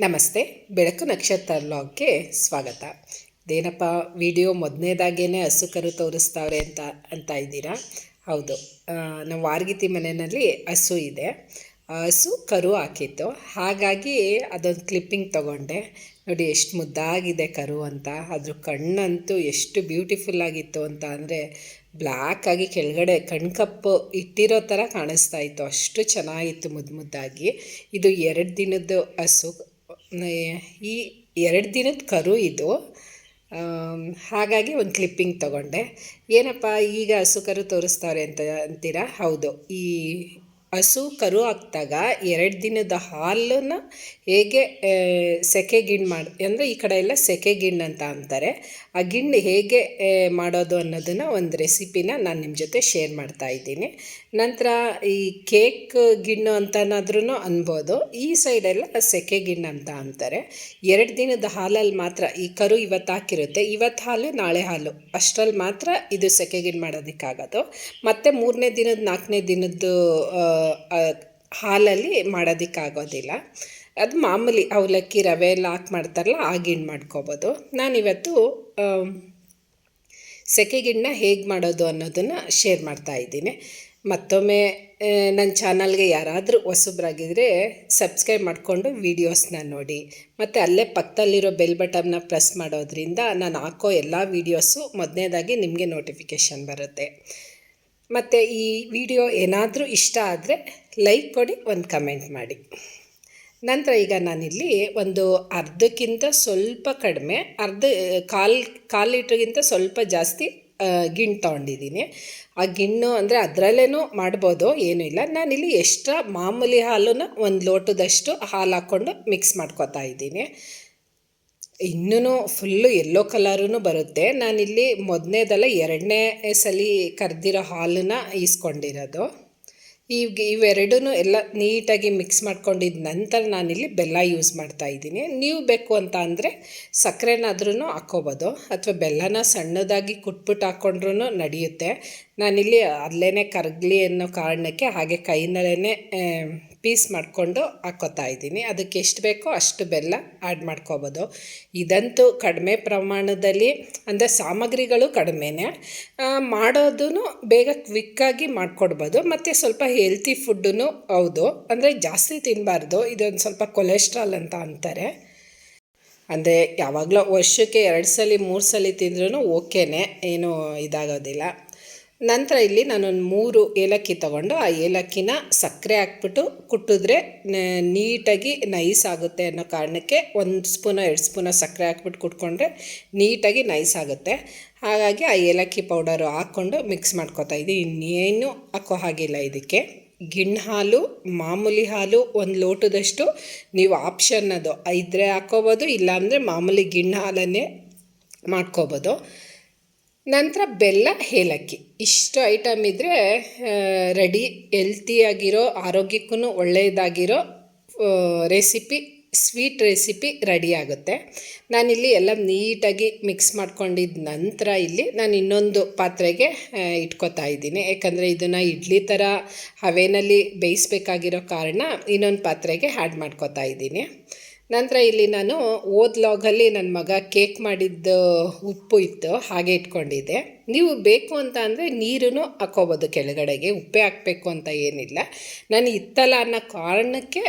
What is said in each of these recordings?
ನಮಸ್ತೆ, ಬೆಳಕು ನಕ್ಷತ್ರ ಲಾಗ್ಗೆ ಸ್ವಾಗತ. ಇದೇನಪ್ಪ, ವಿಡಿಯೋ ಮೊದಲನೇದಾಗೇ ಹಸು ಕರು ತೋರಿಸ್ತಾವ್ರೆ ಅಂತ ಅಂತ ಇದ್ದೀರಾ? ಹೌದು. ನಾವು ವಾರ್ಗಿತಿ ಮನೆಯಲ್ಲಿ ಹಸು ಇದೆ. ಹಸು ಕರು ಹಾಕಿತ್ತು. ಹಾಗಾಗಿ ಅದೊಂದು ಕ್ಲಿಪ್ಪಿಂಗ್ ತಗೊಂಡೆ. ನೋಡಿ, ಎಷ್ಟು ಮುದ್ದಾಗಿದೆ ಕರು ಅಂತ. ಅದ್ರ ಕಣ್ಣಂತೂ ಎಷ್ಟು ಬ್ಯೂಟಿಫುಲ್ ಆಗಿತ್ತು ಅಂತ ಅಂದರೆ, ಬ್ಲ್ಯಾಕ್ ಆಗಿ ಕೆಳಗಡೆ ಕಣ್ಕಪ್ಪು ಇಟ್ಟಿರೋ ಥರ ಕಾಣಿಸ್ತಾ ಇತ್ತು. ಅಷ್ಟು ಚೆನ್ನಾಗಿತ್ತು ಮುದ್ದು ಮುದ್ದಾಗಿ. ಇದು ಎರಡು ದಿನದ್ದು ಹಸು. ಈ ಎರಡು ದಿನದ ಕರು ಇದು. ಹಾಗಾಗಿ ಒಂದು ಕ್ಲಿಪ್ಪಿಂಗ್ ತಗೊಂಡೆ. ಏನಪ್ಪ, ಈಗ ಹಸು ಕರು ತೋರಿಸ್ತಾರೆ ಅಂತ ಅಂತೀರಾ? ಹೌದು. ಈ ಹಸು ಕರು ಹಾಕ್ದಾಗ ಎರಡು ದಿನದ ಹಾಲನ್ನು ಹೇಗೆ ಸೆಕೆ ಗಿಣ್ಣು ಮಾಡಿ, ಅಂದರೆ ಈ ಕಡೆ ಎಲ್ಲ ಸೆಕೆ ಗಿಣ್ಣು ಅಂತ ಅಂತಾರೆ. ಆ ಗಿಣ್ಣು ಹೇಗೆ ಮಾಡೋದು ಅನ್ನೋದನ್ನು ಒಂದು ರೆಸಿಪಿನ ನಾನು ನಿಮ್ಮ ಜೊತೆ ಶೇರ್ ಮಾಡ್ತಾ ಇದ್ದೀನಿ. ನಂತರ ಈ ಕೇಕ್ ಗಿಣ್ಣು ಅಂತನಾದ್ರೂ ಅನ್ಬೋದು. ಈ ಸೈಡೆಲ್ಲ ಸೆಕೆ ಗಿಣ್ಣು ಅಂತ ಅಂತಾರೆ. ಎರಡು ದಿನದ ಹಾಲಲ್ಲಿ ಮಾತ್ರ, ಈ ಕರು ಇವತ್ತು ಹಾಕಿರುತ್ತೆ. ಇವತ್ತು ಹಾಲು, ನಾಳೆ ಹಾಲು ಅಷ್ಟರಲ್ಲಿ ಮಾತ್ರ ಇದು ಸೆಕೆ ಗಿಣ್ಣು ಮಾಡೋದಕ್ಕಾಗೋದು. ಮತ್ತು ಮೂರನೇ ದಿನದ, ನಾಲ್ಕನೇ ದಿನದ್ದು ಹಾಲಲ್ಲಿ ಮಾಡೋದಕ್ಕಾಗೋದಿಲ್ಲ. ಅದು ಮಾಮೂಲಿ ಅವಲಕ್ಕಿ ರವೆ ಎಲ್ಲ ಹಾಕಿ ಮಾಡ್ತಾರಲ್ಲ, ಆ ಗಿಣ್ಣು ಮಾಡ್ಕೋಬೋದು. ನಾನಿವತ್ತು ಸೆಕೆಗಿಣ್ಣನ್ನ ಸೆಕೆಗಿಣ್ಣ ಹೇಗೆ ಮಾಡೋದು ಅನ್ನೋದನ್ನು ಶೇರ್ ಮಾಡ್ತಾ ಇದ್ದೀನಿ. ಮತ್ತೊಮ್ಮೆ ನನ್ನ ಚಾನಲ್ಗೆ ಯಾರಾದರೂ ಹೊಸಬ್ರಾಗಿದ್ದರೆ ಸಬ್ಸ್ಕ್ರೈಬ್ ಮಾಡಿಕೊಂಡು ವೀಡಿಯೋಸ್ನ ನೋಡಿ. ಮತ್ತು ಅಲ್ಲೇ ಪಕ್ಕದಲ್ಲಿರೋ ಬೆಲ್ ಬಟನ್ನ ಪ್ರೆಸ್ ಮಾಡೋದ್ರಿಂದ ನಾನು ಹಾಕೋ ಎಲ್ಲ ವೀಡಿಯೋಸು ಮೊದಲನೇದಾಗಿ ನಿಮಗೆ ನೋಟಿಫಿಕೇಷನ್ ಬರುತ್ತೆ. ಮತ್ತು ಈ ವಿಡಿಯೋ ಏನಾದರೂ ಇಷ್ಟ ಆದರೆ ಲೈಕ್ ಕೊಡಿ, ಒಂದು ಕಮೆಂಟ್ ಮಾಡಿ. ನಂತರ ಈಗ ನಾನಿಲ್ಲಿ ಒಂದು ಅರ್ಧಕ್ಕಿಂತ ಸ್ವಲ್ಪ ಕಡಿಮೆ, ಅರ್ಧ, ಕಾಲು ಕಾಲು ಲೀಟ್ರಿಗಿಂತ ಸ್ವಲ್ಪ ಜಾಸ್ತಿ ಗಿಣ್ಣು ತೊಗೊಂಡಿದ್ದೀನಿ. ಆ ಗಿಣ್ಣು ಅಂದರೆ ಅದರಲ್ಲೇನೂ ಮಾಡ್ಬೋದು, ಏನೂ ಇಲ್ಲ. ನಾನಿಲ್ಲಿ ಎಕ್ಸ್ಟ್ರಾ ಮಾಮೂಲಿ ಹಾಲನ್ನು ಒಂದು ಲೋಟದಷ್ಟು ಹಾಲು ಹಾಕ್ಕೊಂಡು ಮಿಕ್ಸ್ ಮಾಡ್ಕೊತಾ ಇದ್ದೀನಿ. ಇನ್ನೂ ಫುಲ್ಲು ಎಲ್ಲೋ ಕಲರೂ ಬರುತ್ತೆ. ನಾನಿಲ್ಲಿ ಮೊದಲನೇದಲ್ಲ ಎರಡನೇ ಸಲ ಕರೆದಿರೋ ಹಾಲನ್ನು ಈಸ್ಕೊಂಡಿರೋದು. ಈಗ ಇವೆರಡೂ ಎಲ್ಲ ನೀಟಾಗಿ ಮಿಕ್ಸ್ ಮಾಡ್ಕೊಂಡಿದ್ದ ನಂತರ ನಾನಿಲ್ಲಿ ಬೆಲ್ಲ ಯೂಸ್ ಮಾಡ್ತಾ ಇದ್ದೀನಿ. ನೀವು ಬೇಕು ಅಂತ ಅಂದರೆ ಸಕ್ಕರೆನಾದ್ರೂ ಹಾಕ್ಕೋಬೋದು. ಅಥವಾ ಬೆಲ್ಲನ ಸಣ್ಣದಾಗಿ ಕುಟ್ಬಿಟ್ಟು ಹಾಕ್ಕೊಂಡ್ರೂ ನಡೆಯುತ್ತೆ. ನಾನಿಲ್ಲಿ ಅಲ್ಲೇ ಕರಗಲಿ ಅನ್ನೋ ಕಾರಣಕ್ಕೆ ಹಾಗೆ ಕೈನಲ್ಲೇ ಪೀಸ್ ಮಾಡಿಕೊಂಡು ಹಾಕೋತಾ ಇದ್ದೀನಿ. ಅದಕ್ಕೆ ಎಷ್ಟು ಬೇಕೋ ಅಷ್ಟು ಬೆಲ್ಲ ಆ್ಯಡ್ ಮಾಡ್ಕೋಬೋದು. ಇದಂತೂ ಕಡಿಮೆ ಪ್ರಮಾಣದಲ್ಲಿ, ಅಂದರೆ ಸಾಮಗ್ರಿಗಳು ಕಡಿಮೆನೇ. ಮಾಡೋದೂ ಬೇಗ ಕ್ವಿಕ್ಕಾಗಿ ಮಾಡಿಕೊಡ್ಬೋದು. ಮತ್ತು ಸ್ವಲ್ಪ ಹೆಲ್ತಿ ಫುಡ್ಡೂ ಹೌದು. ಅಂದರೆ ಜಾಸ್ತಿ ತಿನ್ನಬಾರ್ದು ಇದೊಂದು ಸ್ವಲ್ಪ ಕೊಲೆಸ್ಟ್ರಾಲ್ ಅಂತ ಅಂತಾರೆ. ಅಂದರೆ ಯಾವಾಗಲೂ ವರ್ಷಕ್ಕೆ ಎರಡು ಸಲ, ಮೂರು ಸಲ ತಿಂದ್ರೂ ಓಕೆನೇ. ಏನೂ ಇದಾಗೋದಿಲ್ಲ. ನಂತರ ಇಲ್ಲಿ ನಾನೊಂದು ಮೂರು ಏಲಕ್ಕಿ ತಗೊಂಡು ಆ ಏಲಕ್ಕಿನ ಸಕ್ಕರೆ ಹಾಕ್ಬಿಟ್ಟು ಕುಟ್ಟಿದ್ರೆ ನೀಟಾಗಿ ನೈಸ್ ಆಗುತ್ತೆ ಅನ್ನೋ ಕಾರಣಕ್ಕೆ ಒಂದು ಸ್ಪೂನ ಎರಡು ಸ್ಪೂನ ಸಕ್ಕರೆ ಹಾಕ್ಬಿಟ್ಟು ಕುಟ್ಕೊಂಡ್ರೆ ನೀಟಾಗಿ ನೈಸ್ ಆಗುತ್ತೆ. ಹಾಗಾಗಿ ಆ ಏಲಕ್ಕಿ ಪೌಡರು ಹಾಕ್ಕೊಂಡು ಮಿಕ್ಸ್ ಮಾಡ್ಕೊತಾ ಇದ್ದೀವಿ ಇನ್ನೇನು ಹಾಕೋ ಹಾಗಿಲ್ಲ ಇದಕ್ಕೆ. ಗಿಣ್ಣು ಹಾಲು, ಮಾಮೂಲಿ ಹಾಲು ಒಂದು ಲೋಟದಷ್ಟು ನೀವು ಆಪ್ಷನ್ ಅದು. ಇದ್ರೆ ಹಾಕ್ಕೋಬೋದು, ಇಲ್ಲಾಂದರೆ ಮಾಮೂಲಿ ಗಿಣ್ಣು ಹಾಲನ್ನೇ ಮಾಡ್ಕೋಬೋದು. ನಂತರ ಬೆಲ್ಲ, ಏಲಕ್ಕಿ. ಇಷ್ಟು ಐಟಮ್ ಇದ್ದರೆ ರೆಡಿ ಹೆಲ್ತಿಯಾಗಿರೋ ಆರೋಗ್ಯಕ್ಕೂ ಒಳ್ಳೆಯದಾಗಿರೋ ರೆಸಿಪಿ ಸ್ವೀಟ್ ರೆಸಿಪಿ ರೆಡಿ ಆಗುತ್ತೆ. ನಾನಿಲ್ಲಿ ಎಲ್ಲ ನೀಟಾಗಿ ಮಿಕ್ಸ್ ಮಾಡ್ಕೊಂಡಿದ್ದ ನಂತರ ಇಲ್ಲಿ ನಾನು ಇನ್ನೊಂದು ಪಾತ್ರೆಗೆ ಇಟ್ಕೊತಾ ಇದ್ದೀನಿ. ಯಾಕಂದರೆ ಇದನ್ನು ಇಡ್ಲಿ ಥರ ಹವೆನಲ್ಲಿ ಬೇಯಿಸ್ಬೇಕಾಗಿರೋ ಕಾರಣ ಇನ್ನೊಂದು ಪಾತ್ರೆಗೆ ಆ್ಯಡ್ ಮಾಡ್ಕೊತಾ ಇದ್ದೀನಿ. ನಂತರ ಇಲ್ಲಿ ನಾನು ಓದ್ ಲಾಗಲ್ಲಿ ನನ್ನ ಮಗ ಕೇಕ್ ಮಾಡಿದ್ದು ಉಪ್ಪು ಇತ್ತು, ಹಾಗೆ ಇಟ್ಕೊಂಡಿದ್ದೆ. ನೀವು ಬೇಕು ಅಂತ ಅಂದರೆ ನೀರನ್ನು ಹಾಕ್ಕೋಬೋದು, ಕೆಳಗಡೆಗೆ ಉಪ್ಪೇ ಹಾಕಬೇಕು ಅಂತ ಏನಿಲ್ಲ. ನಾನು ಇತ್ತಲ್ಲ ಅನ್ನೋ ಕಾರಣಕ್ಕೆ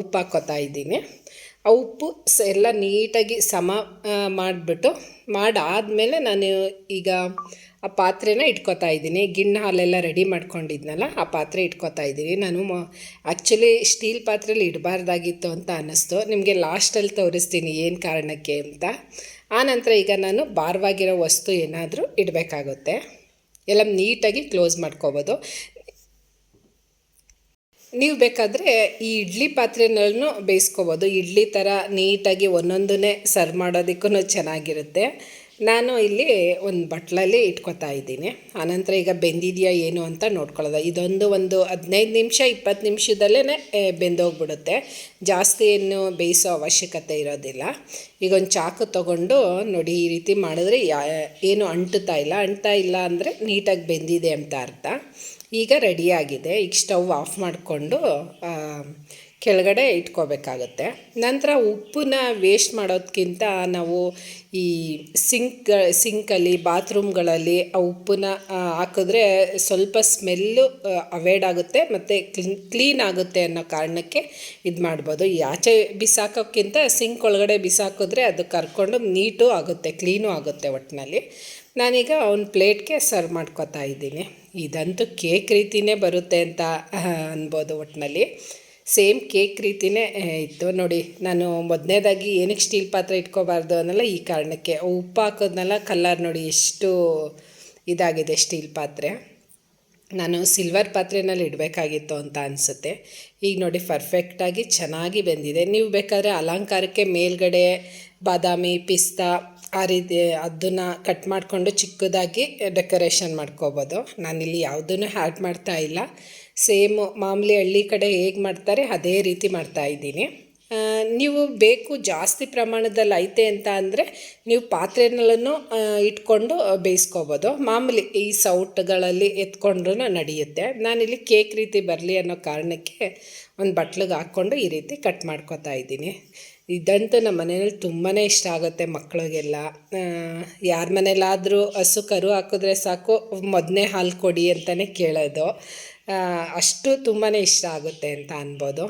ಉಪ್ಪು ಹಾಕೋತಾ ಇದ್ದೀನಿ. ಆ ಉಪ್ಪು ಸ, ಎಲ್ಲ ನೀಟಾಗಿ ಸಮ ಮಾಡಿಬಿಟ್ಟು, ಮಾಡಾದಮೇಲೆ ನಾನು ಈಗ ಆ ಪಾತ್ರೆನ ಇಟ್ಕೊತಾ ಇದ್ದೀನಿ. ಗಿಣ್ಣ ಹಾಲೆಲ್ಲ ರೆಡಿ ಮಾಡ್ಕೊಂಡಿದ್ನಲ್ಲ, ಆ ಪಾತ್ರೆ ಇಟ್ಕೋತಾ ಇದ್ದೀನಿ. ನಾನು ಆ್ಯಕ್ಚುಲಿ ಸ್ಟೀಲ್ ಪಾತ್ರೆಲಿ ಇಡಬಾರ್ದಾಗಿತ್ತು ಅಂತ ಅನ್ನಿಸ್ತು. ನಿಮಗೆ ಲಾಸ್ಟಲ್ಲಿ ತೋರಿಸ್ತೀನಿ ಏನು ಕಾರಣಕ್ಕೆ ಅಂತ. ಆನಂತರ ಈಗ ನಾನು ಭಾರವಾಗಿರೋ ವಸ್ತು ಏನಾದರೂ ಇಡಬೇಕಾಗುತ್ತೆ. ಎಲ್ಲ ನೀಟಾಗಿ ಕ್ಲೋಸ್ ಮಾಡ್ಕೋಬೋದು. ನೀವು ಬೇಕಾದರೆ ಈ ಇಡ್ಲಿ ಪಾತ್ರೆನಲ್ಲೂ ಬೇಯಿಸ್ಕೋಬೋದು. ಇಡ್ಲಿ ಥರ ನೀಟಾಗಿ ಒಂದೊಂದನ್ನೇ ಸರ್ವ್ ಮಾಡೋದಕ್ಕೂ ಚೆನ್ನಾಗಿರುತ್ತೆ. ನಾನು ಇಲ್ಲಿ ಒಂದು ಬಟ್ಲಲ್ಲಿ ಇಟ್ಕೊತಾ ಇದ್ದೀನಿ. ಆನಂತರ ಈಗ ಬೆಂದಿದೆಯಾ ಏನು ಅಂತ ನೋಡ್ಕೊಳ್ಳೋದು. ಇದೊಂದು ಒಂದು ಹದಿನೈದು ನಿಮಿಷ, ಇಪ್ಪತ್ತು ನಿಮಿಷದಲ್ಲೇ ಬೆಂದೋಗ್ಬಿಡುತ್ತೆ. ಜಾಸ್ತಿ ಏನು ಬೇಯಿಸೋ ಅವಶ್ಯಕತೆ ಇರೋದಿಲ್ಲ. ಈಗ ಒಂದು ಚಾಕು ತೊಗೊಂಡು ನೋಡಿ, ಈ ರೀತಿ ಮಾಡಿದ್ರೆ ಯಾ, ಏನು ಅಂಟುತ್ತಾ ಇಲ್ಲ. ಅಂಟ್ತಾ ಇಲ್ಲ ಅಂದರೆ ನೀಟಾಗಿ ಬೆಂದಿದೆ ಅಂತ ಅರ್ಥ. ಈಗ ರೆಡಿಯಾಗಿದೆ ಈಗ ಸ್ಟವ್ ಆಫ್ ಮಾಡಿಕೊಂಡು ಕೆಳಗಡೆ ಇಟ್ಕೋಬೇಕಾಗುತ್ತೆ. ನಂತರ ಉಪ್ಪನ್ನ ವೇಸ್ಟ್ ಮಾಡೋದಕ್ಕಿಂತ ನಾವು ಈ ಸಿಂಕ್ ಸಿಂಕಲ್ಲಿ ಬಾತ್ರೂಮ್ಗಳಲ್ಲಿ ಆ ಉಪ್ಪನ್ನ ಹಾಕಿದ್ರೆ ಸ್ವಲ್ಪ ಸ್ಮೆಲ್ಲು ಅವಾಯ್ಡ್ ಆಗುತ್ತೆ ಮತ್ತು ಕ್ಲೀನ್ ಕ್ಲೀನ್ ಆಗುತ್ತೆ ಅನ್ನೋ ಕಾರಣಕ್ಕೆ ಇದು ಮಾಡ್ಬೋದು. ಈ ಆಚೆ ಬಿಸಾಕೋಕ್ಕಿಂತ ಸಿಂಕ್ ಒಳಗಡೆ ಬಿಸಾಕಿದ್ರೆ ಅದು ಕರ್ಕೊಂಡು ನೀಟು ಆಗುತ್ತೆ ಕ್ಲೀನು ಆಗುತ್ತೆ ಒಟ್ಟಿನಲ್ಲಿ ನಾನೀಗ ಒಂದು ಪ್ಲೇಟ್ಗೆ ಸರ್ವ್ ಮಾಡ್ಕೋತಾ ಇದ್ದೀನಿ. ಇದಂತೂ ಕೇಕ್ ರೀತಿಯೇ ಬರುತ್ತೆ ಅಂತ ಅನ್ಬೋದು ಒಟ್ಟಿನಲ್ಲಿ ಸೇಮ್ ಕೇಕ್ ರೀತಿನೇ ಇತ್ತು. ನೋಡಿ, ನಾನು ಮೊದಲನೇದಾಗಿ ಏನಕ್ಕೆ ಸ್ಟೀಲ್ ಪಾತ್ರೆ ಇಟ್ಕೋಬಾರ್ದು ಅನ್ನೋಲ್ಲ ಈ ಕಾರಣಕ್ಕೆ. ಉಪ್ಪು ಹಾಕೋದ್ನೆಲ್ಲ ಕಲ್ಲರ್ ನೋಡಿ ಎಷ್ಟು ಇದಾಗಿದೆ ಸ್ಟೀಲ್ ಪಾತ್ರೆ. ನಾನು ಸಿಲ್ವರ್ ಪಾತ್ರೆನಲ್ಲಿ ಇಡಬೇಕಾಗಿತ್ತು ಅಂತ ಅನಿಸುತ್ತೆ. ಈಗ ನೋಡಿ, ಪರ್ಫೆಕ್ಟಾಗಿ ಚೆನ್ನಾಗಿ ಬೆಂದಿದೆ. ನೀವು ಬೇಕಾದರೆ ಅಲಂಕಾರಕ್ಕೆ ಮೇಲ್ಗಡೆ ಬಾದಾಮಿ, ಪಿಸ್ತಾ, ಆ ರೀತಿ ಅದನ್ನು ಕಟ್ ಮಾಡಿಕೊಂಡು ಚಿಕ್ಕದಾಗಿ ಡೆಕೋರೇಷನ್ ಮಾಡ್ಕೋಬೋದು. ನಾನಿಲ್ಲಿ ಯಾವುದನ್ನು ಆ್ಯಡ್ ಮಾಡ್ತಾ ಇಲ್ಲ. ಸೇಮು ಮಾಮೂಲಿ ಹಳ್ಳಿ ಕಡೆ ಹೇಗೆ ಮಾಡ್ತಾರೆ ಅದೇ ರೀತಿ ಮಾಡ್ತಾ ಇದ್ದೀನಿ. ನೀವು ಬೇಕು ಜಾಸ್ತಿ ಪ್ರಮಾಣದಲ್ಲಿ ಐತೆ ಅಂತ ಅಂದರೆ ನೀವು ಪಾತ್ರೆನಲ್ಲೂ ಇಟ್ಕೊಂಡು ಬೇಯಿಸ್ಕೋಬೋದು. ಮಾಮೂಲಿ ಈ ಸೌಟ್ಗಳಲ್ಲಿ ಎತ್ಕೊಂಡ್ರೂ ನಡೆಯುತ್ತೆ. ನಾನಿಲ್ಲಿ ಕೇಕ್ ರೀತಿ ಬರಲಿ ಅನ್ನೋ ಕಾರಣಕ್ಕೆ ಒಂದು ಬಟ್ಲಿಗೆ ಹಾಕ್ಕೊಂಡು ಈ ರೀತಿ ಕಟ್ ಮಾಡ್ಕೊತಾ ಇದ್ದೀನಿ. ಇದಂತೂ ನಮ್ಮ ಮನೆಯಲ್ಲಿ ತುಂಬಾ ಇಷ್ಟ ಆಗುತ್ತೆ ಮಕ್ಕಳಿಗೆಲ್ಲ ಯಾರ ಮನೇಲಾದರೂ ಹಸು ಕರು ಹಾಕಿದ್ರೆ ಸಾಕು ಮೊದಲನೇ ಹಾಲು ಕೊಡಿ ಅಂತಲೇ ಕೇಳೋದು. ಅಷ್ಟು ತುಂಬಾ ಇಷ್ಟ ಆಗುತ್ತೆ ಅಂತ ಅನ್ಬೋದು.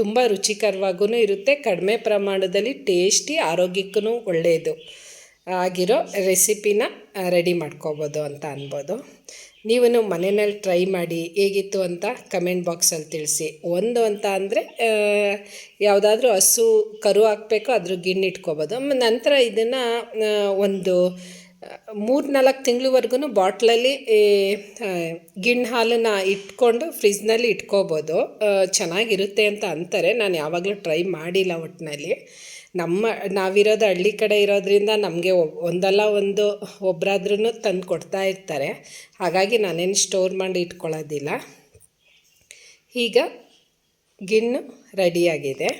ತುಂಬ ರುಚಿಕರವಾಗೂ ಇರುತ್ತೆ, ಕಡಿಮೆ ಪ್ರಮಾಣದಲ್ಲಿ ಟೇಸ್ಟಿ ಆರೋಗ್ಯಕ್ಕೂ ಒಳ್ಳೆಯದು ಆಗಿರೋ ರೆಸಿಪಿನ ರೆಡಿ ಮಾಡ್ಕೋಬೋದು ಅಂತ ಅನ್ಬೋದು. ನೀವು ಮನೆಯಲ್ಲಿ ಟ್ರೈ ಮಾಡಿ ಹೇಗಿತ್ತು ಅಂತ ಕಮೆಂಟ್ ಬಾಕ್ಸಲ್ಲಿ ತಿಳಿಸಿ. ಒಂದು ಅಂತ ಅಂದರೆ ಯಾವುದಾದ್ರೂ ಹಸು ಕರು ಹಾಕಬೇಕು ಅದ್ರ ಗಿಣ್ಣಿಟ್ಕೋಬೋದು ನಂತರ ಇದನ್ನು ಒಂದು ಮೂರು ನಾಲ್ಕು ತಿಂಗಳವರೆಗೂ ಬಾಟ್ಲಲ್ಲಿ ಗಿಣ್ಣು ಹಾಲನ್ನು ಇಟ್ಕೊಂಡು ಫ್ರಿಜ್ನಲ್ಲಿ ಇಟ್ಕೋಬೋದು. ಚೆನ್ನಾಗಿರುತ್ತೆ ಅಂತ ಅಂತಾರೆ. ನಾನು ಯಾವಾಗಲೂ ಟ್ರೈ ಮಾಡಿಲ್ಲ ಒಟ್ಟಿನಲ್ಲಿ ನಮ್ಮ, ನಾವಿರೋದು ಹಳ್ಳಿ ಕಡೆ ಇರೋದ್ರಿಂದ ನಮಗೆ ಒಂದಲ್ಲ ಒಂದು ಒಬ್ಬರಾದ್ರೂ ತಂದು ಕೊಡ್ತಾ ಇರ್ತಾರೆ. ಹಾಗಾಗಿ ನಾನೇನು ಸ್ಟೋರ್ ಮಾಡಿ ಇಟ್ಕೊಳ್ಳೋದಿಲ್ಲ. ಈಗ ಗಿಣ್ಣು ರೆಡಿಯಾಗಿದೆ.